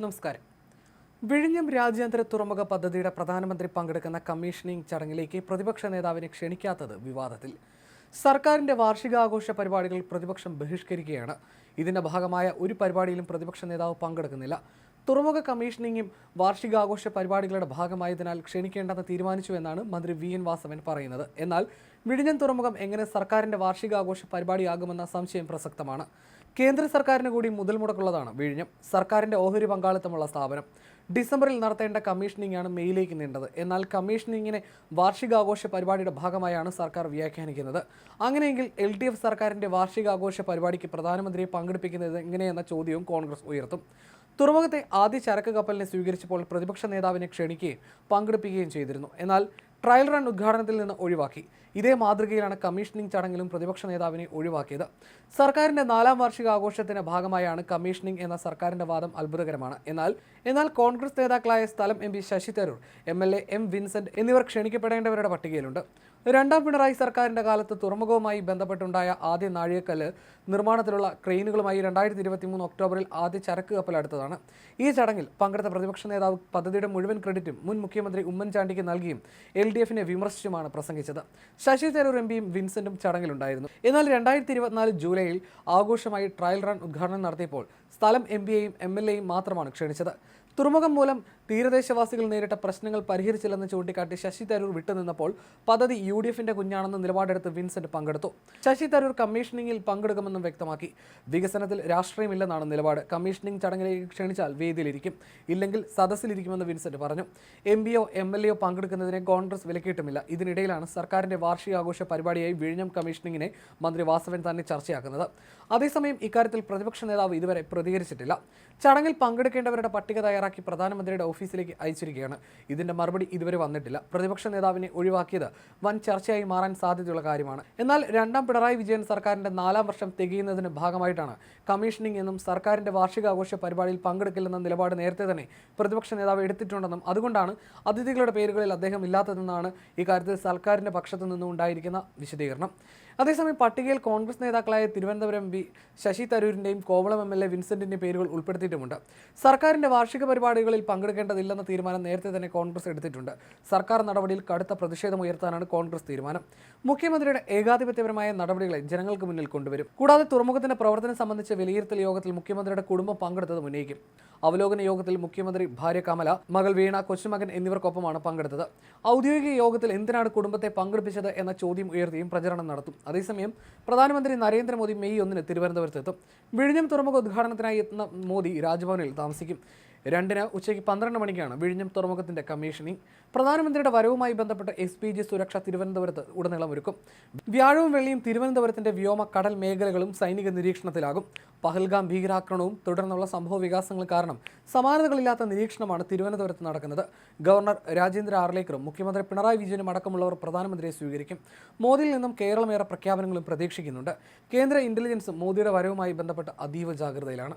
നമസ്കാരം. വിഴിഞ്ഞം രാജ്യാന്തര തുറമുഖ പദ്ധതിയുടെ പ്രധാനമന്ത്രി പങ്കെടുക്കുന്ന കമ്മീഷനിംഗ് ചടങ്ങിലേക്ക് പ്രതിപക്ഷ നേതാവിനെ ക്ഷണിക്കാത്തത് വിവാദത്തിൽ. സർക്കാരിന്റെ വാർഷികാഘോഷ പരിപാടികൾ പ്രതിപക്ഷം ബഹിഷ്കരിക്കുകയാണ്. ഇതിന്റെ ഭാഗമായ ഒരു പരിപാടിയിലും പ്രതിപക്ഷ നേതാവ് പങ്കെടുക്കുന്നില്ല. തുറമുഖ കമ്മീഷനിങ്ങും വാർഷികാഘോഷ പരിപാടികളുടെ ഭാഗമായതിനാൽ ക്ഷണിക്കേണ്ടെന്ന് തീരുമാനിച്ചു എന്നാണ് മന്ത്രി വി എൻ വാസവൻ പറയുന്നത്. എന്നാൽ വിഴിഞ്ഞം തുറമുഖം എങ്ങനെ സർക്കാരിന്റെ വാർഷികാഘോഷ പരിപാടിയാകുമെന്ന സംശയം പ്രസക്തമാണ്. കേന്ദ്ര സർക്കാരിന് കൂടി മുതൽ മുടക്കുള്ളതാണ് വിഴിഞ്ഞം. സർക്കാരിന്റെ ഓഹരി പങ്കാളിത്തമുള്ള സ്ഥാപനം. ഡിസംബറിൽ നടത്തേണ്ട കമ്മീഷനിങ്ങാണ് മെയ്യിലേക്ക് നീണ്ടത്. എന്നാൽ കമ്മീഷനിങ്ങിനെ വാർഷികാഘോഷ പരിപാടിയുടെ ഭാഗമായാണ് സർക്കാർ വ്യാഖ്യാനിക്കുന്നത്. അങ്ങനെയെങ്കിൽ എൽ ഡി എഫ് സർക്കാരിന്റെ വാർഷികാഘോഷ പരിപാടിക്ക് പ്രധാനമന്ത്രിയെ പങ്കെടുപ്പിക്കുന്നത് എങ്ങനെയെന്ന ചോദ്യവും കോൺഗ്രസ് ഉയർത്തും. തുറമുഖത്തെ ആദ്യ ചരക്ക് കപ്പലിനെ സ്വീകരിച്ചപ്പോൾ പ്രതിപക്ഷ നേതാവിനെ ക്ഷണിക്കുകയും പങ്കെടുപ്പിക്കുകയും ചെയ്തിരുന്നു. എന്നാൽ ട്രയൽ റൺ ഉദ്ഘാടനത്തിൽ നിന്ന് ഒഴിവാക്കി. ഇതേ മാതൃകയിലാണ് കമ്മീഷനിങ് ചടങ്ങിലും പ്രതിപക്ഷ നേതാവിനെ ഒഴിവാക്കിയത്. സർക്കാരിന്റെ നാലാം വാർഷിക ആഘോഷത്തിന്റെ ഭാഗമായാണ് കമ്മീഷനിങ് എന്ന സർക്കാരിന്റെ വാദം അത്ഭുതകരമാണ്. എന്നാൽ എന്നാൽ കോൺഗ്രസ് നേതാക്കളായ സ്ഥലം M P Shashi Tharoor M L A M Vincent എന്നിവർ ക്ഷണിക്കപ്പെടേണ്ടവരുടെ പട്ടികയിലുണ്ട്. രണ്ടാം പിണറായി സർക്കാരിന്റെ കാലത്ത് തുറമുഖവുമായി ബന്ധപ്പെട്ടുണ്ടായ ആദ്യ നാഴികക്കല്ല് നിർമ്മാണത്തിലുള്ള ക്രെയിനുകളുമായി രണ്ടായിരത്തി ഇരുപത്തി മൂന്ന് ഒക്ടോബറിൽ ആദ്യ ചരക്ക് കപ്പൽ അടുത്തതാണ് ഈ ചടങ്ങിൽ പങ്കെടുത്ത പ്രതിപക്ഷ നേതാവ് പദ്ധതിയുടെ മുഴുവൻ ക്രെഡിറ്റും മുൻ മുഖ്യമന്ത്രി ഉമ്മൻചാണ്ടിക്ക് നൽകിയും എൽ ഡി എഫിനെ വിമർശിച്ചുമാണ് പ്രസംഗിച്ചത്. ശശി തരൂർ എം പിയും വിൻസെന്റും ചടങ്ങിലുണ്ടായിരുന്നു. എന്നാൽ രണ്ടായിരത്തി ഇരുപത്തിനാല് ജൂലൈയിൽ ആഘോഷമായി ട്രയൽ റൺ ഉദ്ഘാടനം നടത്തിയപ്പോൾ സ്ഥലം എം പിയെയും എം എൽ എയും മാത്രമാണ് ക്ഷണിച്ചത്. തുറമുഖം മൂലം തീരദേശവാസികൾ നേരിട്ട പ്രശ്നങ്ങൾ പരിഹരിച്ചില്ലെന്ന് ചൂണ്ടിക്കാട്ടി ശശി തരൂർ വിട്ടുനിന്നപ്പോൾ പദ്ധതി യു ഡി എഫിന്റെ കുഞ്ഞാണെന്ന് നിലപാടെടുത്ത് വിൻസെന്റ് പങ്കെടുത്തു. ശശി തരൂർ കമ്മീഷനിങ്ങിൽ പങ്കെടുക്കുമെന്നും വ്യക്തമാക്കി. വികസനത്തിൽ രാഷ്ട്രീയമില്ലെന്നാണ് നിലപാട്. കമ്മീഷനിങ് ചടങ്ങിലേക്ക് ക്ഷണിച്ചാൽ വേദിയിലിരിക്കും. ഇല്ലെങ്കിൽ സദസ്സിലിരിക്കുമെന്ന് വിൻസെന്റ് പറഞ്ഞു. എം പിയോ എം എൽ എയോ പങ്കെടുക്കുന്നതിനെ കോൺഗ്രസ് വിലക്കിയിട്ടുമില്ല. ഇതിനിടയിലാണ് സർക്കാരിന്റെ വാർഷികാഘോഷ പരിപാടിയായി വിഴിഞ്ഞം കമ്മീഷനിങ്ങിനെ മന്ത്രി വാസവൻ തന്നെ ചർച്ചയാക്കുന്നത്. അതേസമയം ഇക്കാര്യത്തിൽ പ്രതിപക്ഷ നേതാവ് ഇതുവരെ പ്രതികരിച്ചിട്ടില്ല. ചടങ്ങിൽ പങ്കെടുക്കേണ്ടവരുടെ പട്ടിക തയ്യാറാക്കി പ്രധാനമന്ത്രിയുടെ ഓഫീസിലേക്ക് അയച്ചിരിക്കുകയാണ്. ഇതിന്റെ മറുപടി ഇതുവരെ വന്നിട്ടില്ല. പ്രതിപക്ഷ നേതാവിനെ ഒഴിവാക്കിയത് വൻ ചർച്ചയായി മാറാൻ സാധ്യതയുള്ള കാര്യമാണ്. എന്നാൽ രണ്ടാം പിണറായി വിജയൻ സർക്കാരിന്റെ നാലാം വർഷം തികയുന്നതിന് ഭാഗമായിട്ടാണ് കമ്മീഷനിംഗ് എന്നും സർക്കാരിന്റെ വാർഷികാഘോഷ പരിപാടിയിൽ പങ്കെടുക്കില്ലെന്ന നിലപാട് നേരത്തെ തന്നെ പ്രതിപക്ഷ നേതാവ് എടുത്തിട്ടുണ്ടെന്നും അതുകൊണ്ടാണ് അതിഥികളുടെ പേരുകളിൽ അദ്ദേഹം ഇല്ലാത്തതെന്നാണ് ഇക്കാര്യത്തിൽ സർക്കാരിന്റെ പക്ഷത്തു നിന്നും ഉണ്ടായിരിക്കുന്ന വിശദീകരണം. അതേസമയം പട്ടികയിൽ കോൺഗ്രസ് നേതാക്കളായ തിരുവനന്തപുരം എം പി ശശി തരൂരിന്റെയും കോവളം എം എൽ എ വിൻസെന്റിന്റെ പേരുകൾ ഉൾപ്പെടുത്തിയിട്ടുമുണ്ട്. സർക്കാരിന്റെ വാർഷിക പരിപാടികളിൽ പങ്കെടുക്കേണ്ടതില്ലെന്ന തീരുമാനം നേരത്തെ തന്നെ കോൺഗ്രസ് എടുത്തിട്ടുണ്ട്. സർക്കാർ നടപടിയിൽ കടുത്ത പ്രതിഷേധം ഉയർത്താനാണ് കോൺഗ്രസ് തീരുമാനം. മുഖ്യമന്ത്രിയുടെ ഏകാധിപത്യപരമായ നടപടികളെ ജനങ്ങൾക്ക് മുന്നിൽ കൊണ്ടുവരും. കൂടാതെ തുറമുഖത്തിന്റെ പ്രവർത്തനം സംബന്ധിച്ച വിലയിരുത്തൽ യോഗത്തിൽ മുഖ്യമന്ത്രിയുടെ കുടുംബം പങ്കെടുത്തത് ഉന്നയിക്കും. അവലോകന യോഗത്തിൽ മുഖ്യമന്ത്രി ഭാര്യ കമല മകൾ വീണ കൊച്ചുമകൻ എന്നിവർക്കൊപ്പമാണ് പങ്കെടുത്തത്. ഔദ്യോഗിക യോഗത്തിൽ എന്തിനാണ് കുടുംബത്തെ പങ്കെടുപ്പിച്ചത് എന്ന ചോദ്യം ഉയർത്തിയും പ്രചരണം നടത്തും. അതേസമയം പ്രധാനമന്ത്രി നരേന്ദ്രമോദി മെയ് ഒന്നിന് തിരുവനന്തപുരത്തെത്തും. വിഴിഞ്ഞം തുറമുഖ ഉദ്ഘാടനത്തിനായി എത്തുന്ന മോദി രാജ്ഭവനിൽ താമസിക്കും. രണ്ടിന് ഉച്ചയ്ക്ക് പന്ത്രണ്ട് മണിക്കാണ് വിഴിഞ്ഞം തുറമുഖത്തിന്റെ കമ്മീഷനിങ്. പ്രധാനമന്ത്രിയുടെ വരവുമായി ബന്ധപ്പെട്ട എസ് പി ജി സുരക്ഷ തിരുവനന്തപുരത്ത് ഉടനീളം ഒരുക്കും. വ്യാഴവും വെള്ളിയും തിരുവനന്തപുരത്തിന്റെ വ്യോമ കടൽ മേഖലകളും സൈനിക നിരീക്ഷണത്തിലാകും. പഹൽഗാം ഭീകരാക്രമണവും തുടർന്നുള്ള സംഭവ വികാസങ്ങൾ കാരണം സമാനതകളില്ലാത്ത നിരീക്ഷണമാണ് തിരുവനന്തപുരത്ത് നടക്കുന്നത്. ഗവർണർ രാജേന്ദ്ര ആർലേക്കറും മുഖ്യമന്ത്രി പിണറായി വിജയനും അടക്കമുള്ളവർ പ്രധാനമന്ത്രിയെ സ്വീകരിക്കും. മോദിയിൽ നിന്നും കേരളമേറെ പ്രഖ്യാപനങ്ങളും പ്രതീക്ഷിക്കുന്നുണ്ട്. കേന്ദ്ര ഇന്റലിജൻസും മോദിയുടെ വരവുമായി ബന്ധപ്പെട്ട് അതീവ ജാഗ്രതയിലാണ്.